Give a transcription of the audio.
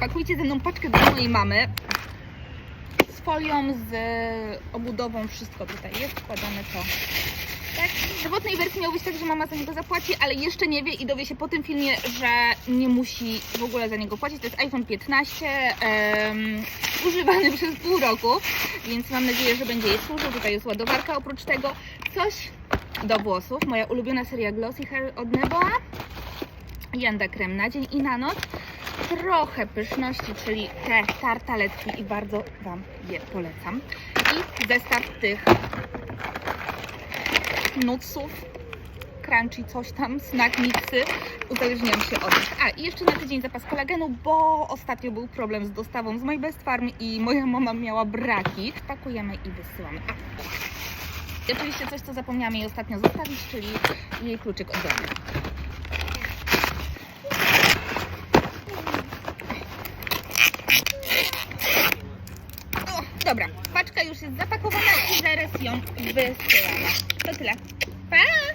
Pakujcie ze mną paczkę do mojej mamy z folią, z obudową, wszystko tutaj jest, wkładamy to. Tak, w pierwotnej wersji miał być tak, że mama za niego zapłaci, ale jeszcze nie wie i dowie się po tym filmie, że nie musi w ogóle za niego płacić. To jest iPhone 15, em, używany przez pół roku, więc mam nadzieję, że będzie jej służył. Tutaj jest ładowarka oprócz tego. Coś do włosów, moja ulubiona seria Glossy Hair od Neboa. Janda krem na dzień i na noc. Trochę pyszności, czyli te tartaletki i bardzo Wam je polecam. I zestaw tych nutsów, crunchy, coś tam, snack mixy, uzależniam się od nich. A i jeszcze na tydzień zapas kolagenu, bo ostatnio był problem z dostawą z My Best Farm i moja mama miała braki. Pakujemy i wysyłamy. A. I oczywiście coś, co zapomniałam jej ostatnio zostawić, czyli jej kluczyk od domu. Dobra, paczka już jest zapakowana i zaraz ją wysyłamy. To tyle. Pa!